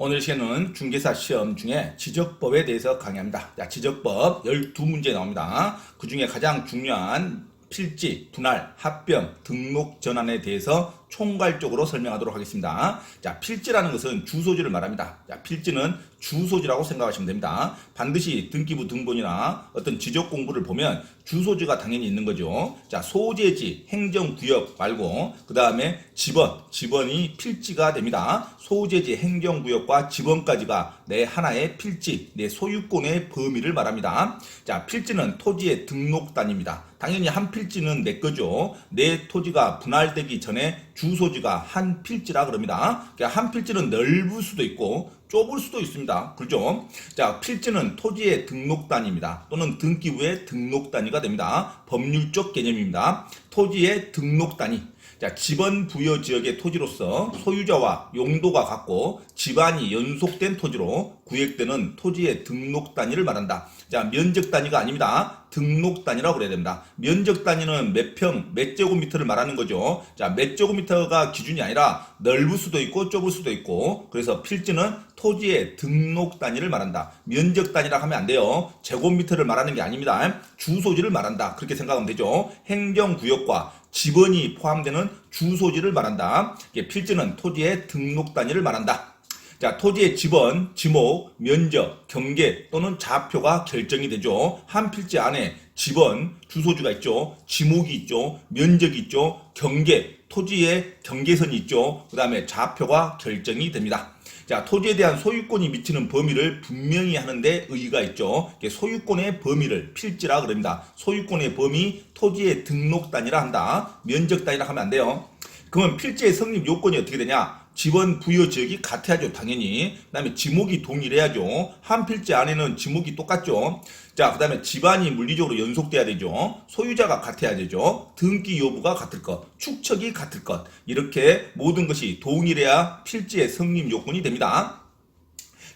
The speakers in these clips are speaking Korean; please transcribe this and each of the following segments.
오늘 시간은 중개사 시험 중에 지적법에 대해서 강의합니다. 자, 지적법 12문제 나옵니다. 그 중에 가장 중요한 필지, 분할, 합병, 등록 전환에 대해서 총괄적으로 설명하도록 하겠습니다. 자, 필지라는 것은 주소지를 말합니다. 자, 필지는 주소지라고 생각하시면 됩니다. 반드시 등기부 등본이나 어떤 지적 공부를 보면 주소지가 당연히 있는 거죠. 자, 소재지, 행정구역 말고 그 다음에 지번, 지번이 필지가 됩니다. 소재지, 행정구역과 지번까지가 내 하나의 필지, 내 소유권의 범위를 말합니다. 자, 필지는 토지의 등록단입니다. 당연히 한 필지는 내 거죠. 내 토지가 분할되기 전에 주소지가 한 필지라 그럽니다. 그러니까 한 필지는 넓을 수도 있고 좁을 수도 있습니다. 그죠? 자, 필지는 토지의 등록단입니다. 또는 등기 부의 등록 단위가 됩니다. 법률적 개념입니다. 토지의 등록 단위. 자, 지번 부여 지역의 토지로서 소유자와 용도가 같고 집안이 연속된 토지로 구획되는 토지의 등록 단위를 말한다. 자, 면적 단위가 아닙니다. 등록 단위라고 그래야 됩니다. 면적 단위는 몇 평, 몇 제곱미터를 말하는 거죠. 자, 몇 제곱미터가 기준이 아니라 넓을 수도 있고 좁을 수도 있고 그래서 필지는 토지의 등록 단위를 말한다. 면적 단위라 하면 안 돼요. 제곱미터를 말하는 게 아닙니다. 주소지를 말한다. 그렇게 생각하면 되죠. 행정구역과 지번이 포함되는 주소지를 말한다. 필지는 토지의 등록 단위를 말한다. 자, 토지의 지번, 지목, 면적, 경계 또는 좌표가 결정이 되죠. 한 필지 안에 지번, 주소지가 있죠. 지목이 있죠. 면적이 있죠. 경계, 토지의 경계선이 있죠. 그 다음에 좌표가 결정이 됩니다. 자, 토지에 대한 소유권이 미치는 범위를 분명히 하는데 의의가 있죠. 소유권의 범위를 필지라 그럽니다. 소유권의 범위, 토지의 등록 단위라 한다. 면적 단위라 하면 안 돼요. 그러면 필지의 성립 요건이 어떻게 되냐? 지원 부여 지역이 같아야죠, 당연히. 그 다음에 지목이 동일해야죠. 한 필지 안에는 지목이 똑같죠. 자, 그 다음에 집안이 물리적으로 연속돼야 되죠. 소유자가 같아야 되죠. 등기 여부가 같을 것, 축척이 같을 것. 이렇게 모든 것이 동일해야 필지의 성립 요건이 됩니다.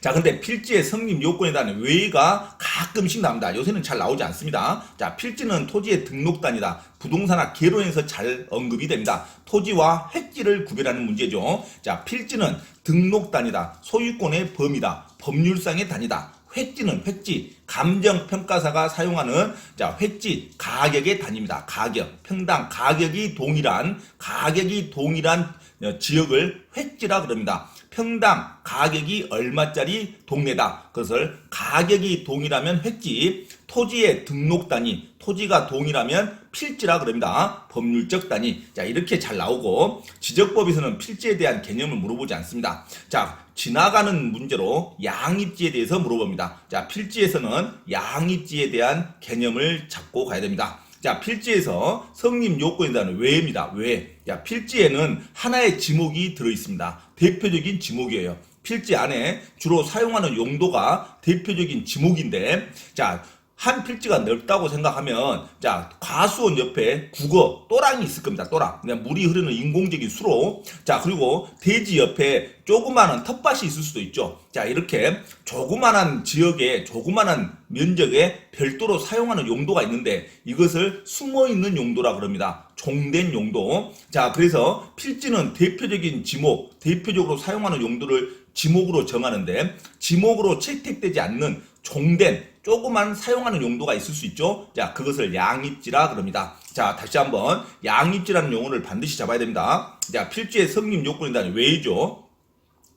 자, 근데 필지의 성립 요건에 대한 외의가 가끔씩 나옵니다. 요새는 잘 나오지 않습니다. 자, 필지는 토지의 등록단이다. 부동산학 개론에서 잘 언급이 됩니다. 토지와 획지를 구별하는 문제죠. 자, 필지는 등록단이다. 소유권의 범위다. 법률상의 단위다. 획지는 획지, 감정평가사가 사용하는 자 획지 가격의 단위입니다. 가격, 평당 가격이 동일한 가격이 동일한 어, 지역을 획지라 그럽니다. 평당 가격이 얼마짜리 동네다. 그것을 가격이 동일하면 획지, 토지의 등록 단위, 토지가 동일하면 필지라 그럽니다. 법률적 단위. 자, 이렇게 잘 나오고 지적법에서는 필지에 대한 개념을 물어보지 않습니다. 자, 지나가는 문제로 양입지에 대해서 물어봅니다. 자, 필지에서는 양입지에 대한 개념을 잡고 가야 됩니다. 자, 필지에서 성립 요건에 대한 외입니다. 외. 자, 필지에는 하나의 지목이 들어 있습니다. 대표적인 지목이에요. 필지 안에 주로 사용하는 용도가 대표적인 지목인데, 자, 한 필지가 넓다고 생각하면 자 과수원 옆에 국어 또랑이 있을 겁니다. 또랑 그냥 물이 흐르는 인공적인 수로 자 그리고 대지 옆에 조그마한 텃밭이 있을 수도 있죠. 자 이렇게 조그마한 지역에 조그마한 면적에 별도로 사용하는 용도가 있는데 이것을 숨어 있는 용도라 그럽니다. 종된 용도. 자 그래서 필지는 대표적인 지목, 대표적으로 사용하는 용도를 지목으로 정하는데 지목으로 채택되지 않는 종된 조그만 사용하는 용도가 있을 수 있죠. 자, 그것을 양입지라 그럽니다. 자, 다시 한번 양입지라는 용어를 반드시 잡아야 됩니다. 자, 필지의 성립 대한 외의죠.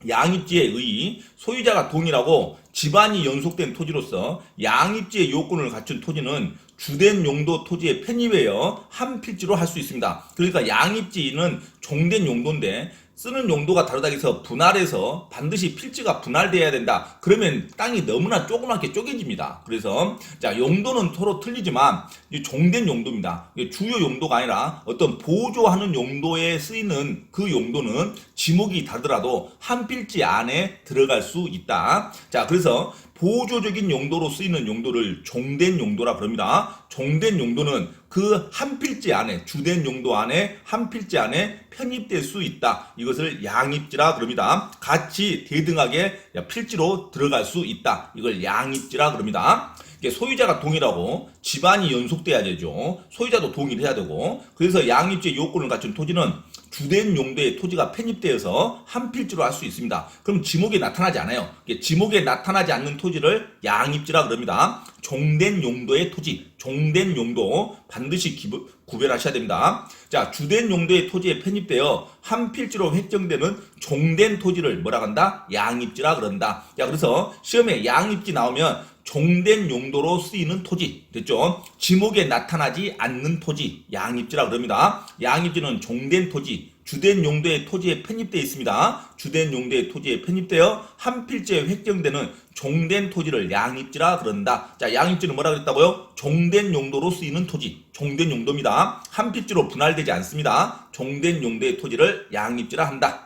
양입지의 의, 소유자가 동일하고 집안이 연속된 토지로서 양입지의 요건을 갖춘 토지는 주된 용도 토지에 편입하여 한 필지로 할 수 있습니다. 그러니까 양입지는 종된 용도인데 쓰는 용도가 다르다고 해서 분할해서 반드시 필지가 분할돼야 된다. 그러면 땅이 너무나 조그맣게 쪼개집니다. 그래서 자 용도는 서로 틀리지만 이 종된 용도입니다. 주요 용도가 아니라 어떤 보조하는 용도에 쓰이는 그 용도는 지목이 다르더라도 한 필지 안에 들어갈 수 있다. 자 그래서 보조적인 용도로 쓰이는 용도를 종된 용도라 그럽니다. 종된 용도는 그 한 필지 안에 주된 용도 안에 한 필지 안에 편입될 수 있다. 이것을 양입지라 그럽니다. 같이 대등하게 필지로 들어갈 수 있다. 이걸 양입지라 그럽니다. 소유자가 동일하고 집안이 연속돼야 되죠. 소유자도 동일해야 되고 그래서 양입지 요건을 갖춘 토지는 주된 용도의 토지가 편입되어서 한 필지로 할 수 있습니다. 그럼 지목에 나타나지 않아요. 지목에 나타나지 않는 토지를 양입지라 그럽니다. 종된 용도의 토지, 종된 용도 반드시 기부, 구별하셔야 됩니다. 자, 주된 용도의 토지에 편입되어 한 필지로 획정되는 종된 토지를 뭐라 한다? 양입지라 그런다. 자, 그래서 시험에 양입지 나오면 종된 용도로 쓰이는 토지 됐죠? 지목에 나타나지 않는 토지 양입지라 그럽니다. 양입지는 종된 토지 주된 용도의 토지에 편입되어 있습니다. 주된 용도의 토지에 편입되어 한 필지에 획정되는 종된 토지를 양입지라 그런다. 자, 양입지는 뭐라 그랬다고요? 종된 용도로 쓰이는 토지. 종된 용도입니다. 한 필지로 분할되지 않습니다. 종된 용도의 토지를 양입지라 한다.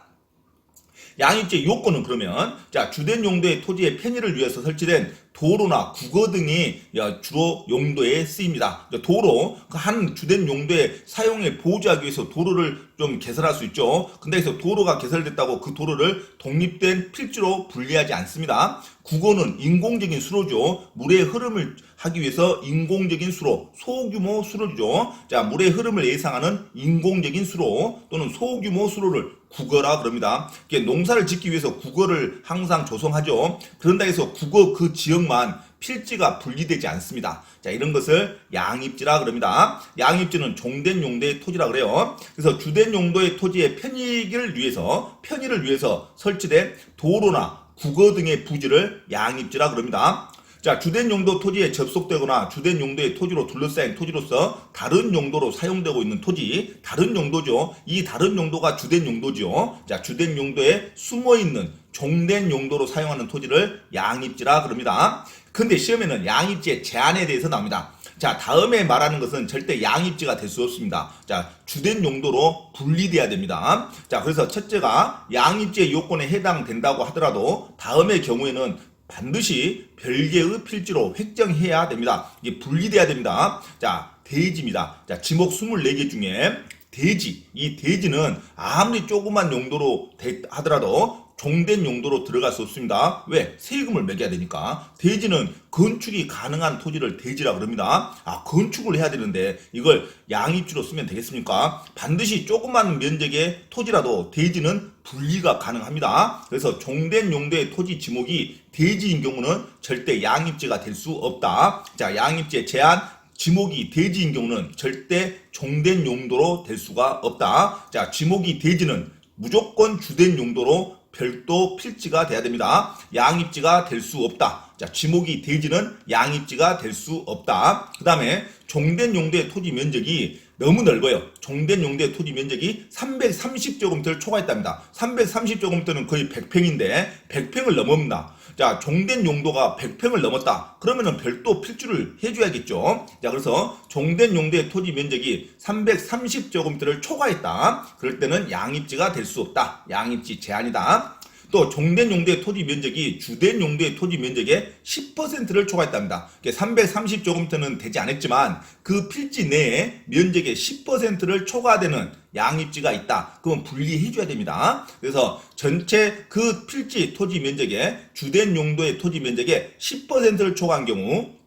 양입지의 요건은 그러면 자 주된 용도의 토지의 편의를 위해서 설치된 도로나 국어 등이 야, 주로 용도에 쓰입니다. 도로 그한 주된 용도의 사용에 보호하기 위해서 도로를 좀 개설할 수 있죠. 근데 그래서 도로가 개설됐다고 그 도로를 독립된 필지로 분리하지 않습니다. 국어는 인공적인 수로죠. 물의 흐름을 하기 위해서 인공적인 수로, 소규모 수로죠. 자, 물의 흐름을 예상하는 인공적인 수로 또는 소규모 수로를 국어라 그럽니다. 이게 농사를 짓기 위해서 국어를 항상 조성하죠. 그런다 해서 국어 그 지역만 필지가 분리되지 않습니다. 자, 이런 것을 양입지라 그럽니다. 양입지는 종된 용도의 토지라 그래요. 그래서 주된 용도의 토지의 편익을 위해서, 편의를 위해서 설치된 도로나 국어 등의 부지를 양입지라 그럽니다. 자, 주된 용도 토지에 접속되거나 주된 용도의 토지로 둘러싸인 토지로서 다른 용도로 사용되고 있는 토지, 다른 용도죠. 이 다른 용도가 주된 용도죠. 자, 주된 용도에 숨어 있는 종된 용도로 사용하는 토지를 양입지라 그럽니다. 근데 시험에는 양입지의 제한에 대해서 나옵니다. 자, 다음에 말하는 것은 절대 양입지가 될 수 없습니다. 자, 주된 용도로 분리돼야 됩니다. 자, 그래서 첫째가 양입지의 요건에 해당된다고 하더라도 다음의 경우에는 반드시 별개의 필지로 획정해야 됩니다. 이게 분리돼야 됩니다. 자, 대지입니다. 자, 지목 24개 중에 대지, 이 대지는 아무리 조그만 용도로 되- 하더라도 종된 용도로 들어갈 수 없습니다. 왜? 세금을 매겨야 되니까. 대지는 건축이 가능한 토지를 대지라 그럽니다. 아, 건축을 해야 되는데 이걸 양입지로 쓰면 되겠습니까? 반드시 조그만 면적의 토지라도 대지는 분리가 가능합니다. 그래서 종된 용도의 토지 지목이 대지인 경우는 절대 양입지가 될 수 없다. 자, 양입지의 제한 지목이 대지인 경우는 절대 종된 용도로 될 수가 없다. 자, 지목이 대지는 무조건 주된 용도로 별도 필지가 돼야 됩니다. 양입지가 될 수 없다. 자, 지목이 대지는 양입지가 될 수 없다. 그 다음에 종된 용도의 토지 면적이 너무 넓어요. 종된 용도의 토지 면적이 330제곱미터를 초과했답니다. 330제곱미터는 거의 100평인데 100평을 넘습니다. 자, 종된 용도가 100평을 넘었다. 그러면은 별도 필주를 해줘야겠죠. 자, 그래서 종된 용도의 토지 면적이 330제곱미터를 초과했다. 그럴 때는 양입지가 될 수 없다. 양입지 제한이다. 또 종된 용도의 토지 면적이 주된 용도의 토지 면적의 10%를 초과했답니다. 330제곱미터는 되지 않았지만 그 필지 내에 면적의 10%를 초과되는 양입지가 있다. 그건 분리해 줘야 됩니다. 그래서 전체 그 필지 토지 면적의 주된 용도의 토지 면적의 10%를 초과한 경우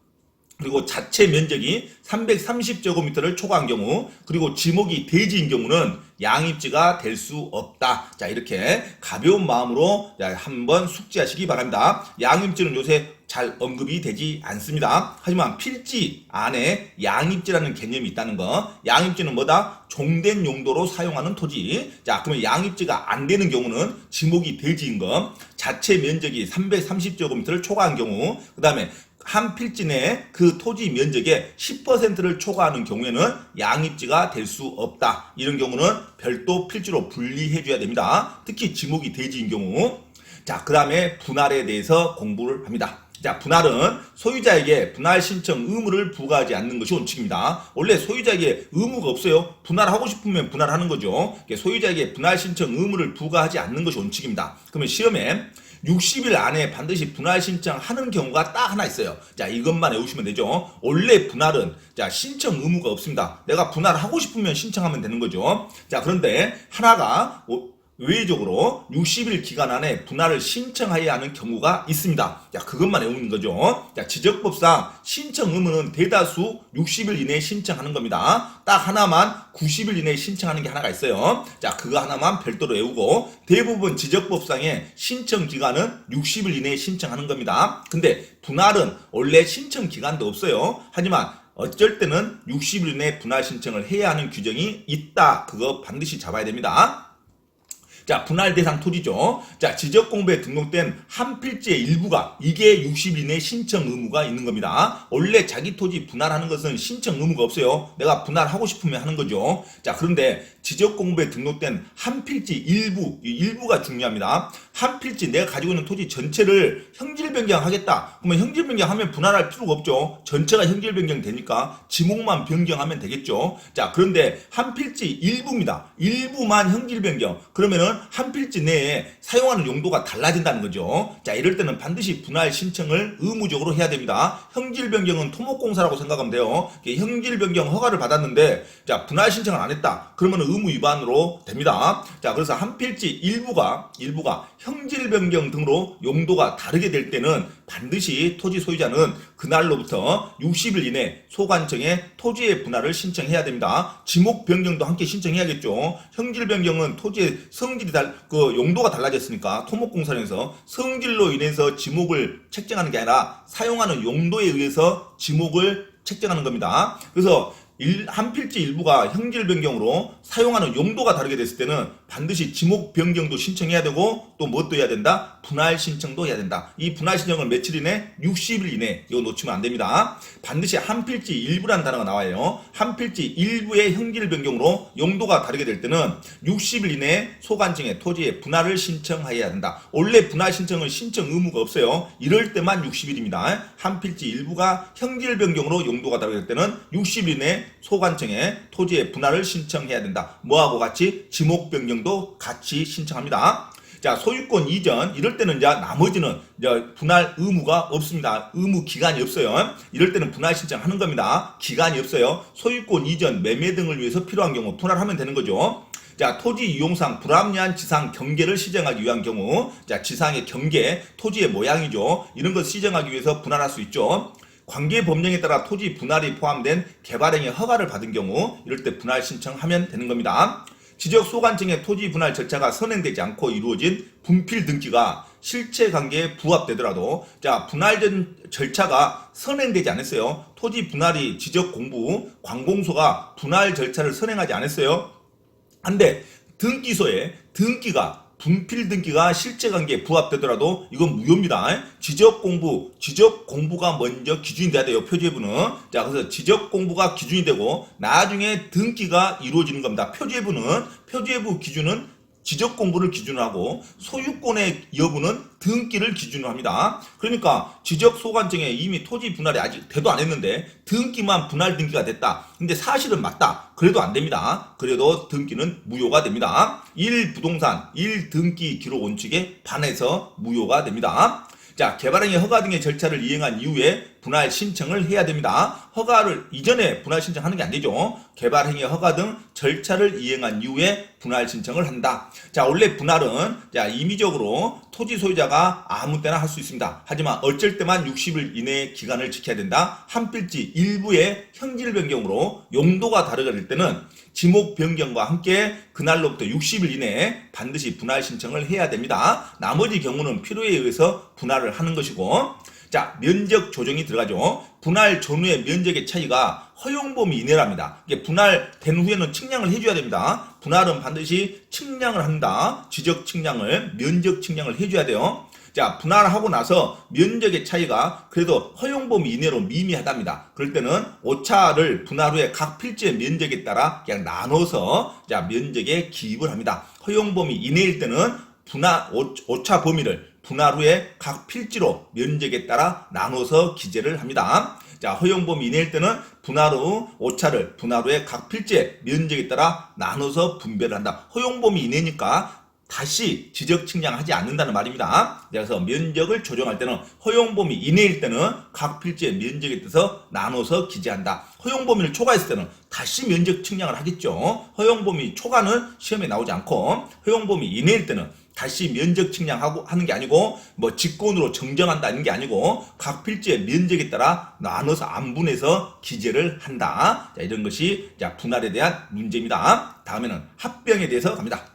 그리고 자체 면적이 330제곱미터를 초과한 경우 그리고 지목이 대지인 경우는 양입지가 될 수 없다. 자 이렇게 가벼운 마음으로 자, 한번 숙지하시기 바랍니다. 양입지는 요새 잘 언급이 되지 않습니다. 하지만 필지 안에 양입지라는 개념이 있다는 거. 양입지는 뭐다? 종된 용도로 사용하는 토지. 자, 그러면 양입지가 안 되는 경우는 지목이 대지인 거. 자체 면적이 330제곱미터를 초과한 경우. 그 다음에 한 필지 내에 그 토지 면적의 10%를 초과하는 경우에는 양입지가 될 수 없다. 이런 경우는 별도 필지로 분리해 줘야 됩니다. 특히 지목이 대지인 경우. 자, 그 다음에 분할에 대해서 공부를 합니다. 자, 분할은 소유자에게 분할 신청 의무를 부과하지 않는 것이 원칙입니다. 원래 소유자에게 의무가 없어요. 분할하고 싶으면 분할하는 거죠. 소유자에게 분할 신청 의무를 부과하지 않는 것이 원칙입니다. 그러면 시험에 60일 안에 반드시 분할 신청하는 경우가 딱 하나 있어요. 자, 이것만 외우시면 되죠. 원래 분할은 자, 신청 의무가 없습니다. 내가 분할하고 싶으면 신청하면 되는 거죠. 자, 그런데 하나가 어, 외적으로 60일 기간 안에 분할을 신청하여야 하는 경우가 있습니다. 자, 그것만 외우는 거죠. 자, 지적법상 신청 의무는 대다수 60일 이내에 신청하는 겁니다. 딱 하나만 90일 이내에 신청하는 게 하나가 있어요. 자, 그거 하나만 별도로 외우고 대부분 지적법상의 신청 기간은 60일 이내에 신청하는 겁니다. 근데 분할은 원래 신청 기간도 없어요. 하지만 어쩔 때는 60일 내에 분할 신청을 해야 하는 규정이 있다. 그거 반드시 잡아야 됩니다. 자, 분할 대상 토지죠. 자, 지적 공부에 등록된 한 필지의 일부가 이게 60일 이내 신청 의무가 있는 겁니다. 원래 자기 토지 분할하는 것은 신청 의무가 없어요. 내가 분할하고 싶으면 하는 거죠. 자, 그런데 지적 공부에 등록된 한 필지 일부, 이 일부가 중요합니다. 한 필지 내가 가지고 있는 토지 전체를 형질 변경하겠다. 그러면 형질 변경하면 분할할 필요가 없죠. 전체가 형질 변경 되니까 지목만 변경하면 되겠죠. 자, 그런데 한 필지 일부입니다. 일부만 형질 변경. 그러면은 한 필지 내에 사용하는 용도가 달라진다는 거죠. 자, 이럴 때는 반드시 분할 신청을 의무적으로 해야 됩니다. 형질 변경은 토목공사라고 생각하면 돼요. 형질 변경 허가를 받았는데 자, 분할 신청을 안 했다. 그러면 의무 위반으로 됩니다. 자, 그래서 한 필지 일부가 일부가 형질 변경 등으로 용도가 다르게 될 때는 반드시 토지 소유자는 그날로부터 60일 이내 소관청에 토지의 분할을 신청해야 됩니다. 지목 변경도 함께 신청해야겠죠. 형질 변경은 토지의 성질이 달, 그 용도가 달라졌으니까 토목공사에서 성질로 인해서 지목을 책정하는 게 아니라 사용하는 용도에 의해서 지목을 책정하는 겁니다. 그래서 일, 한 필지 일부가 형질 변경으로 사용하는 용도가 다르게 됐을 때는 반드시 지목 변경도 신청해야 되고 또 뭣도 해야 된다? 분할 신청도 해야 된다. 이 분할 신청을 며칠 이내? 60일 이내. 이거 놓치면 안 됩니다. 반드시 한 필지 일부란 단어가 나와요. 한 필지 일부의 형질 변경으로 용도가 다르게 될 때는 60일 이내에 소관청에 토지의 분할을 신청해야 된다. 원래 분할 신청은 신청 의무가 없어요. 이럴 때만 60일입니다. 한 필지 일부가 형질 변경으로 용도가 다르게 될 때는 60일 이내 소관청에 토지의 분할을 신청해야 된다. 뭐하고 같이 지목 변경 도 같이 신청합니다. 자, 소유권 이전 이럴 때는 이제 나머지는 이제 분할 의무가 없습니다. 의무 기간이 없어요. 이럴 때는 분할 신청하는 겁니다. 기간이 없어요. 소유권 이전, 매매 등을 위해서 필요한 경우 분할하면 되는 거죠. 자, 토지 이용상 불합리한 지상 경계를 시정하기 위한 경우, 자, 지상의 경계, 토지의 모양이죠. 이런 것 시정하기 위해서 분할할 수 있죠. 관계 법령에 따라 토지 분할이 포함된 개발행위 허가를 받은 경우 이럴 때 분할 신청하면 되는 겁니다. 지적 소관청의 토지 분할 절차가 선행되지 않고 이루어진 분필 등기가 실체 관계에 부합되더라도 자 분할 전 절차가 선행되지 않았어요. 토지 분할이 지적 공부 관공소가 분할 절차를 선행하지 않았어요. 한데 등기소에 등기가 분필 등기가 실제 관계에 부합되더라도 이건 무효입니다. 지적 공부, 지적 공부가 먼저 기준이 돼야 돼요. 표제부는. 자, 그래서 지적 공부가 기준이 되고 나중에 등기가 이루어지는 겁니다. 표제부는 표제부 기준은 지적 공부를 기준으로 하고 소유권의 여부는 등기를 기준으로 합니다. 그러니까 지적 소관청에 이미 토지 분할이 아직 대도 안 했는데 등기만 분할 등기가 됐다. 근데 사실은 맞다. 그래도 안 됩니다. 그래도 등기는 무효가 됩니다. 1 부동산 1 등기 기록 원칙에 반해서 무효가 됩니다. 자, 개발행위 허가 등의 절차를 이행한 이후에 분할 신청을 해야 됩니다. 허가를 이전에 분할 신청하는 게 안 되죠. 개발 행위 허가 등 절차를 이행한 이후에 분할 신청을 한다. 자, 원래 분할은 자, 임의적으로 토지 소유자가 아무 때나 할 수 있습니다. 하지만 어쩔 때만 60일 이내의 기간을 지켜야 된다. 한 필지 일부의 형질 변경으로 용도가 다르게 될 때는 지목 변경과 함께 그날로부터 60일 이내에 반드시 분할 신청을 해야 됩니다. 나머지 경우는 필요에 의해서 분할을 하는 것이고 자, 면적 조정이 들어가죠. 분할 전후의 면적의 차이가 허용 범위 이내랍니다. 이게 분할된 후에는 측량을 해줘야 됩니다. 분할은 반드시 측량을 한다. 지적 측량을, 면적 측량을 해줘야 돼요. 자, 분할하고 나서 면적의 차이가 그래도 허용 범위 이내로 미미하답니다. 그럴 때는 오차를 분할 후에 각 필지의 면적에 따라 그냥 나눠서 자, 면적에 기입을 합니다. 허용 범위 이내일 때는 분할 오- 오차 범위를 분할 후에 각 필지로 면적에 따라 나눠서 기재를 합니다. 자, 허용 범위 이내일 때는 분할 후 오차를 분할 후에 각 필지의 면적에 따라 나눠서 분배를 한다. 허용 범위 이내니까 다시 지적 측량하지 않는다는 말입니다. 그래서 면적을 조정할 때는 허용 범위 이내일 때는 각 필지의 면적에 따라서 나눠서 기재한다. 허용 범위를 초과했을 때는 다시 면적 측량을 하겠죠. 허용 범위 초과는 시험에 나오지 않고 허용 범위 이내일 때는 다시 면적 측량하고 하는 게 아니고 뭐 직권으로 정정한다는 게 아니고 각 필지의 면적에 따라 나눠서 안분해서 기재를 한다. 자, 이런 것이 자, 분할에 대한 문제입니다. 다음에는 합병에 대해서 갑니다.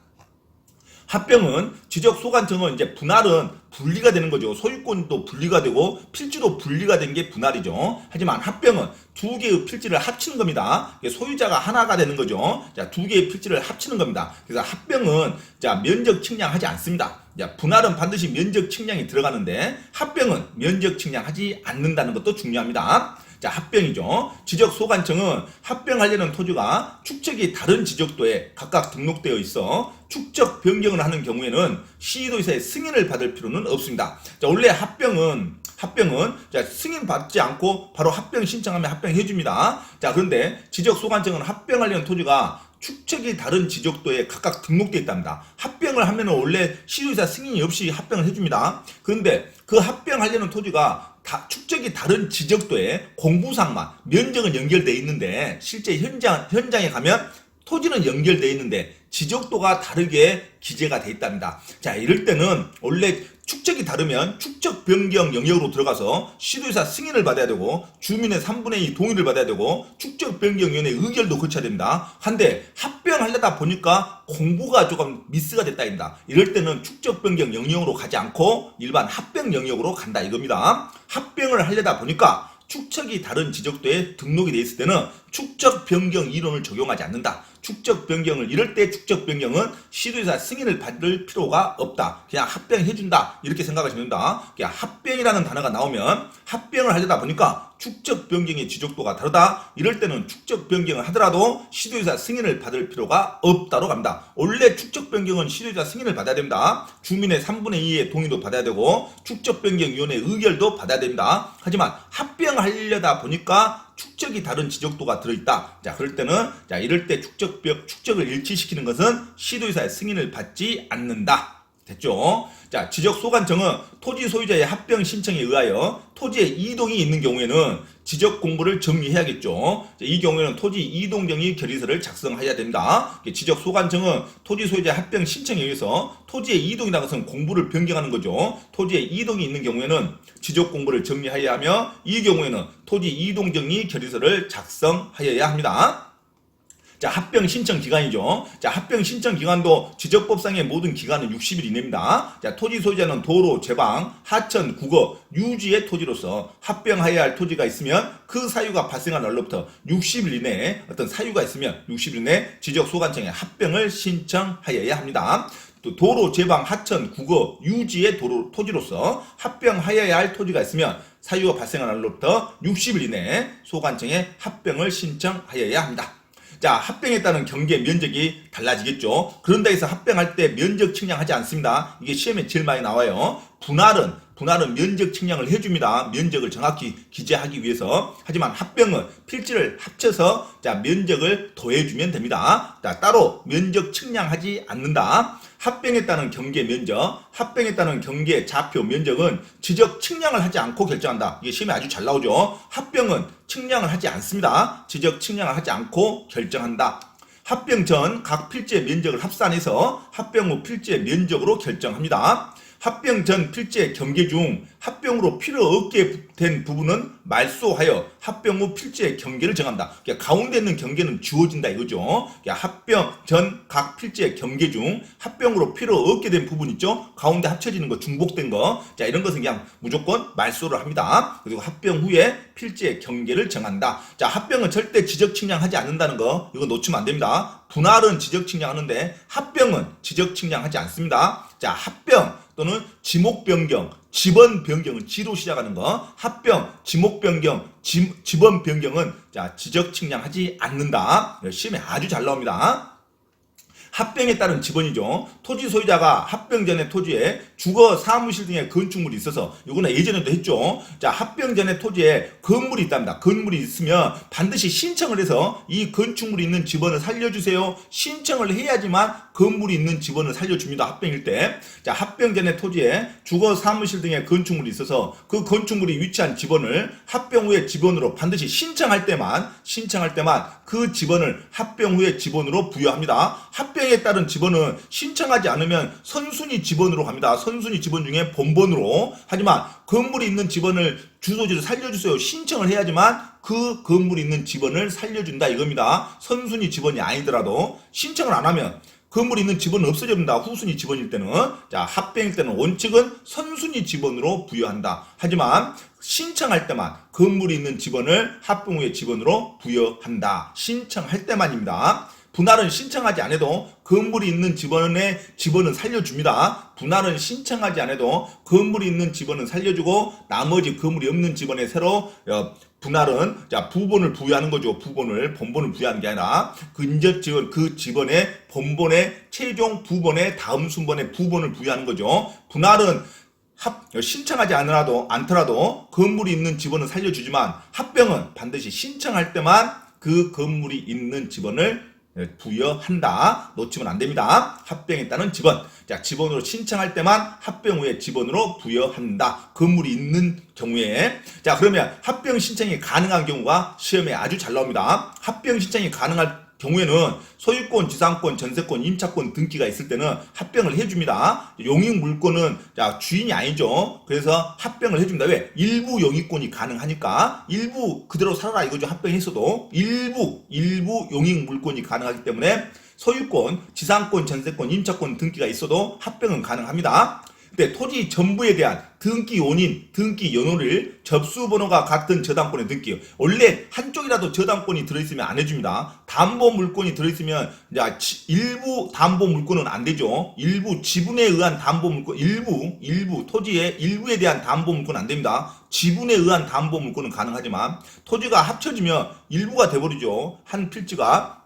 합병은 지적 소관청은 이제 분할은 분리가 되는 거죠. 소유권도 분리가 되고 필지도 분리가 된 게 분할이죠. 하지만 합병은 두 개의 필지를 합치는 겁니다. 소유자가 하나가 되는 거죠. 자, 두 개의 필지를 합치는 겁니다. 그래서 합병은 자, 면적 측량하지 않습니다. 자, 분할은 반드시 면적 측량이 들어가는데 합병은 면적 측량하지 않는다는 것도 중요합니다. 자, 합병이죠. 지적 소관청은 합병하려는 토지가 축적이 다른 지적도에 각각 등록되어 있어 축적 변경을 하는 경우에는 시도의사의 승인을 받을 필요는 없습니다. 자, 원래 합병은 합병은 자, 승인 받지 않고 바로 합병 신청하면 합병해 줍니다. 자, 그런데 지적 소관청은 합병하려는 토지가 축적이 다른 지적도에 각각 등록되어 있답니다. 합병을 하면 원래 시도의사 승인이 없이 합병을 해줍니다. 그런데 그 합병하려는 토지가 다 축적이 다른 지적도에 공부상만 면적은 연결돼 있는데 실제 현장 현장에 가면 토지는 연결돼 있는데 지적도가 다르게 기재가 돼 있답니다. 자, 이럴 때는 원래 축적이 다르면 축적 변경 영역으로 들어가서 시도의사 승인을 받아야 되고 주민의 3분의 2 동의를 받아야 되고 축적 변경위원회 의결도 거쳐야 됩니다. 한데 합병하려다 보니까 공부가 조금 미스가 됐다입니다. 이럴 때는 축적 변경 영역으로 가지 않고 일반 합병 영역으로 간다 이겁니다. 합병을 하려다 보니까 축척이 다른 지적도에 등록이 돼 있을 때는 축적 변경 이론을 적용하지 않는다. 축적 변경을 이럴 때 축적 변경은 시도의사 승인을 받을 필요가 없다. 그냥 합병해 준다. 이렇게 생각하시면 됩니다. 그냥 합병이라는 단어가 나오면 합병을 하려다 보니까 축적 변경의 지적도가 다르다. 이럴 때는 축적 변경을 하더라도 시도의사 승인을 받을 필요가 없다로 갑니다. 원래 축적 변경은 시도의사 승인을 받아야 됩니다. 주민의 3분의 2의 동의도 받아야 되고 축적 변경 위원회 의결도 받아야 됩니다. 하지만 합병하려다 보니까 축적이 다른 지적도가 들어있다. 자, 그럴 때는, 자, 이럴 때 축적, 축적을 일치시키는 것은 시도의사의 승인을 받지 않는다. 됐죠? 자, 지적 소관청은 토지 소유자의 합병 신청에 의하여 토지에 이동이 있는 경우에는 지적 공부를 정리해야겠죠. 자, 이 경우에는 토지 이동 정의 결의서를 작성해야 됩니다. 지적 소관청은 토지 소유자 합병 신청에 의해서 토지의 이동이라는 것은 공부를 변경하는 거죠. 토지에 이동이 있는 경우에는 지적 공부를 정리해야 하며 이 경우에는 토지 이동 정의 결의서를 작성하여야 합니다. 자, 합병 신청 기간이죠. 자, 합병 신청 기간도 지적법상의 모든 기간은 60일 이내입니다. 자, 토지 소유자는 도로, 제방, 하천, 국어, 유지의 토지로서 합병하여야 할 토지가 있으면 그 사유가 발생한 날로부터 60일 이내에 어떤 사유가 있으면 60일 이내 지적 소관청에 합병을 신청하여야 합니다. 또 도로, 제방, 하천, 국어, 유지의 도로, 토지로서 합병하여야 할 토지가 있으면 사유가 발생한 날로부터 60일 이내에 소관청에 합병을 신청하여야 합니다. 자, 합병에 따른 경계 면적이 달라지겠죠. 그런다 해서 합병할 때 면적 측량하지 않습니다. 이게 시험에 제일 많이 나와요. 분할은 분할은 면적 측량을 해줍니다. 면적을 정확히 기재하기 위해서. 하지만 합병은 필지를 합쳐서 자 면적을 더해주면 됩니다. 자 따로 면적 측량하지 않는다. 합병에 따른 경계 면적, 합병에 따른 경계 좌표 면적은 지적 측량을 하지 않고 결정한다. 이게 시험에 아주 잘 나오죠. 합병은 측량을 하지 않습니다. 지적 측량을 하지 않고 결정한다. 합병 전 각 필지의 면적을 합산해서 합병 후 필지의 면적으로 결정합니다. 합병 전 필지의 경계 중 합병으로 필요 없게 된 부분은 말소하여 합병 후 필지의 경계를 정한다. 그러니까 가운데 있는 경계는 주어진다 이거죠. 그러니까 합병 전 각 필지의 경계 중 합병으로 필요 없게 된 부분 있죠. 가운데 합쳐지는 거 중복된 거. 자 이런 것은 그냥 무조건 말소를 합니다. 그리고 합병 후에 필지의 경계를 정한다. 자 합병은 절대 지적 측량하지 않는다는 거 이거 놓치면 안 됩니다. 분할은 지적 측량하는데 합병은 지적 측량하지 않습니다. 자 합병 또는 지목 변경, 지번 변경은 지로 시작하는 거, 합병, 지목 변경, 지, 지번 변경은 자 지적 측량하지 않는다. 시험에 아주 잘 나옵니다. 합병에 따른 지번이죠. 토지 소유자가 합병 전에 토지에 주거 사무실 등의 건축물이 있어서 이거는 예전에도 했죠. 자, 합병 전에 토지에 건물이 있답니다. 건물이 있으면 반드시 신청을 해서 이 건축물이 있는 지번을 살려주세요. 신청을 해야지만 건물이 있는 집원을 살려줍니다. 합병일 때. 자, 합병 전에 토지에 주거 사무실 등의 건축물이 있어서 그 건축물이 위치한 집원을 합병 후에 집원으로 반드시 신청할 때만 신청할 때만 그 집원을 합병 후에 집원으로 부여합니다. 합병에 따른 집원은 신청하지 않으면 선순위 집원으로 갑니다. 선순위 집원 중에 본본으로. 하지만 건물이 있는 집원을 주소지를 살려주세요. 신청을 해야지만 그 건물이 있는 집원을 살려준다 이겁니다. 선순위 집원이 아니더라도 신청을 안 하면 건물이 있는 집원은 없어집니다. 후순위 집원일 때는 자 합병일 때는 원칙은 선순위 집원으로 부여한다. 하지만 신청할 때만 건물이 있는 집원을 합병 후의 집원으로 부여한다. 신청할 때만입니다. 분할은 신청하지 않아도 건물이 있는 집원의 집원은 살려줍니다. 분할은 신청하지 않아도 건물이 있는 집원은 살려주고 나머지 건물이 없는 집원에 새로 어, 분할은 자 부본을 부여하는 거죠. 부본을 본본을 부여하는 게 아니라 근접 지원 그 집원의 본본의 최종 부본의 다음 순번의 부본을 부여하는 거죠. 분할은 합, 신청하지 않더라도, 않더라도 건물이 있는 집원은 살려주지만 합병은 반드시 신청할 때만 그 건물이 있는 집원을 부여한다. 놓치면 안 됩니다. 따른 집원. 자, 집원으로 신청할 때만 합병 후에 집원으로 부여한다. 건물이 있는 경우에. 자, 그러면 합병 신청이 가능한 경우가 시험에 아주 잘 나옵니다. 합병 신청이 가능할 경우에는 소유권, 지상권, 전세권, 임차권 등기가 있을 때는 합병을 해줍니다. 용익 물권은 자 주인이 아니죠. 그래서 합병을 해줍니다. 왜? 일부 용익권이 가능하니까 일부 그대로 살아라 이거죠. 합병했어도 일부 일부 용익 물권이 가능하기 때문에 소유권, 지상권, 전세권, 임차권 등기가 있어도 합병은 가능합니다. 근데 토지 전부에 대한 등기 원인, 등기 연호를 접수 번호가 같은 저당권의 등기. 원래 한쪽이라도 저당권이 들어있으면 안 해줍니다. 담보 물권이 들어있으면 이제 일부 담보 물권은 안 되죠. 일부 지분에 의한 담보 물권, 일부 일부 토지의 일부에 대한 담보 물권은 안 됩니다. 지분에 의한 담보 물권은 가능하지만 토지가 합쳐지면 일부가 돼버리죠. 한 필지가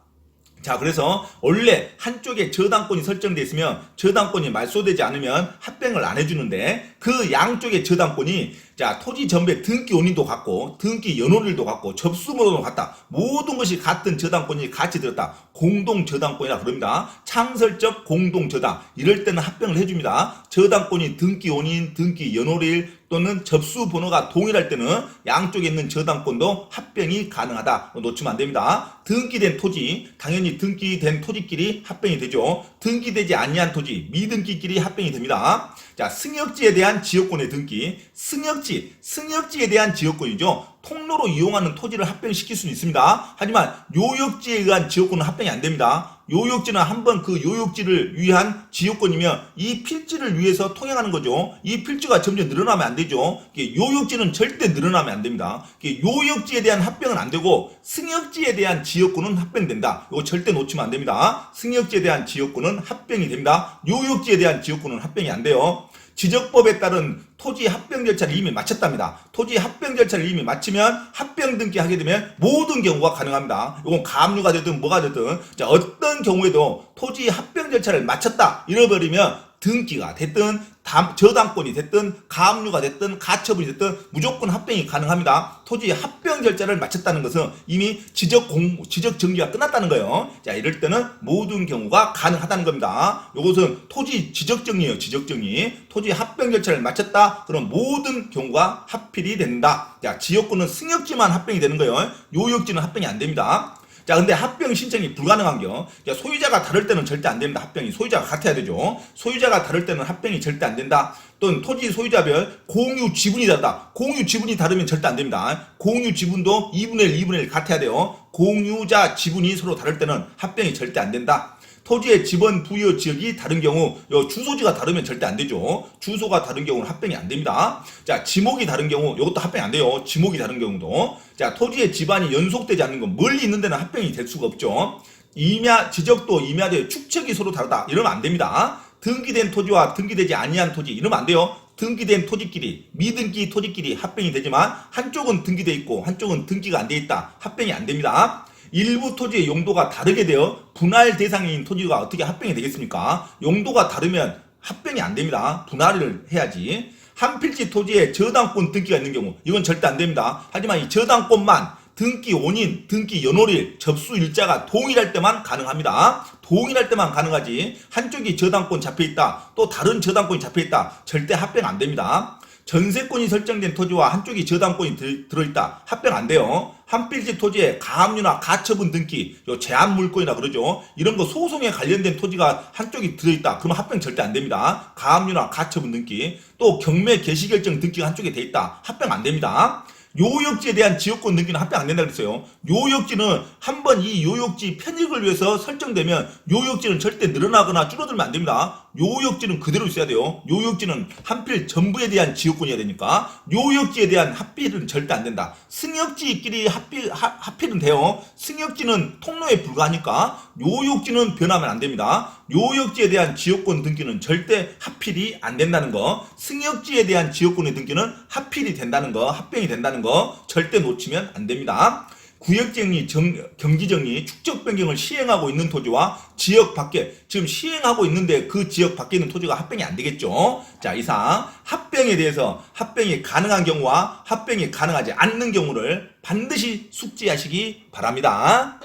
자, 그래서 원래 한쪽에 저당권이 설정되어 있으면 저당권이 말소되지 않으면 합병을 안 해주는데 그 양쪽의 저당권이 자, 토지 전부의 등기 원인도 같고 등기 연원일도 같고 접수번호도 같다. 모든 것이 같은 저당권이 같이 들었다. 공동 저당권이라 그럽니다. 창설적 공동 저당. 이럴 때는 합병을 해줍니다. 저당권이 등기 원인, 등기 연월일 또는 접수 번호가 동일할 때는 양쪽에 있는 저당권도 합병이 가능하다. 놓치면 안 됩니다. 등기된 토지, 당연히 등기된 토지끼리 합병이 되죠. 등기되지 아니한 토지, 미등기끼리 합병이 됩니다. 자, 승역지에 대한 지역권의 등기, 승역지, 승역지에 대한 지역권이죠. 통로로 이용하는 토지를 합병시킬 수는 있습니다. 하지만 요역지에 의한 지역권은 합병이 안 됩니다. 요역지는 한번 그 요역지를 위한 지역권이면 이 필지를 위해서 통행하는 거죠. 이 필지가 점점 늘어나면 안 되죠. 요역지는 절대 늘어나면 안 됩니다. 요역지에 대한 합병은 안 되고 승역지에 대한 지역권은 합병된다. 이거 절대 놓치면 안 됩니다. 승역지에 대한 지역권은 합병이 됩니다. 요역지에 대한 지역권은 합병이 안 돼요. 지적법에 따른 토지 합병 절차를 이미 마쳤답니다. 토지 합병 절차를 이미 마치면 합병 등기하게 되면 모든 경우가 가능합니다. 이건 가압류가 되든 뭐가 되든 자, 어떤 경우에도 토지 합병 절차를 마쳤다 잃어버리면 등기가 됐든 담, 저당권이 됐든 가압류가 됐든 가처분이 됐든 무조건 합병이 가능합니다. 토지 합병 절차를 마쳤다는 것은 이미 지적 공 지적 정지가 끝났다는 거예요. 자 이럴 때는 모든 경우가 가능하다는 겁니다. 이것은 토지 지적 정리예요. 지적 정리. 토지 합병 절차를 마쳤다. 그럼 모든 경우가 합필이 된다. 자 지역권은 승역지만 합병이 되는 거예요. 요역지는 합병이 안 됩니다. 자, 근데 합병 신청이 불가능한 겨. 자, 소유자가 다를 때는 절대 안 됩니다. 합병이. 소유자가 같아야 되죠. 소유자가 다를 때는 합병이 절대 안 된다. 또는 토지 소유자별 공유 지분이 다르다. 공유 지분이 다르면 절대 안 됩니다. 공유 지분도 2분의 1, 2분의 1 같아야 돼요. 공유자 지분이 서로 다를 때는 합병이 절대 안 된다. 토지의 지번 부여 지역이 다른 경우 요 주소지가 다르면 절대 안 되죠. 주소가 다른 경우는 합병이 안 됩니다. 자, 지목이 다른 경우 이것도 합병이 안 돼요. 지목이 다른 경우도. 자, 토지의 지반이 연속되지 않는 건 멀리 있는 데는 합병이 될 수가 없죠. 임야 지적도 임야대 축척이 서로 다르다. 이러면 안 됩니다. 등기된 토지와 등기되지 아니한 토지 이러면 안 돼요. 등기된 토지끼리 미등기 토지끼리 합병이 되지만 한쪽은 등기돼 있고 한쪽은 등기가 안 돼 있다. 합병이 안 됩니다. 일부 토지의 용도가 다르게 되어 분할 대상인 토지가 어떻게 합병이 되겠습니까? 용도가 다르면 합병이 안 됩니다. 분할을 해야지. 한 필지 토지에 저당권 등기가 있는 경우 이건 절대 안 됩니다. 하지만 이 저당권만 등기 원인, 등기 연월일, 접수 일자가 동일할 때만 가능합니다. 동일할 때만 가능하지 한쪽이 저당권 잡혀 있다 또 다른 저당권이 잡혀 있다 절대 합병 안 됩니다. 전세권이 설정된 토지와 한쪽이 저당권이 들, 들어있다 합병 안 돼요. 한 필지 토지에 가압류나 가처분 등기, 요 제한 물권이라 그러죠. 이런 거 소송에 관련된 토지가 한쪽이 들어있다. 그러면 합병 절대 안 됩니다. 가압류나 가처분 등기, 또 경매 개시 결정 등기가 한쪽에 돼 있다. 합병 안 됩니다. 요역지에 대한 지역권 등기는 합병 안 된다 그랬어요. 요역지는 한 번 이 요역지 편익을 위해서 설정되면 요역지는 절대 늘어나거나 줄어들면 안 됩니다. 요역지는 그대로 있어야 돼요. 요역지는 한필 전부에 대한 지역권이어야 되니까 요역지에 대한 합필은 절대 안 된다. 승역지끼리 합필 하- 합필은 돼요. 승역지는 통로에 불과하니까 요역지는 변하면 안 됩니다. 요역지에 대한 지역권 등기는 절대 합필이 안 된다는 거. 승역지에 대한 지역권의 등기는 합필이 된다는 거, 합병이 된다는 거 절대 놓치면 안 됩니다. 구역정리, 정- 경기정리, 축적 변경을 시행하고 있는 토지와 지역 밖에 지금 시행하고 있는데 그 지역 밖에 있는 토지가 합병이 안 되겠죠. 자 이상 합병에 대해서 합병이 가능한 경우와 합병이 가능하지 않는 경우를 반드시 숙지하시기 바랍니다.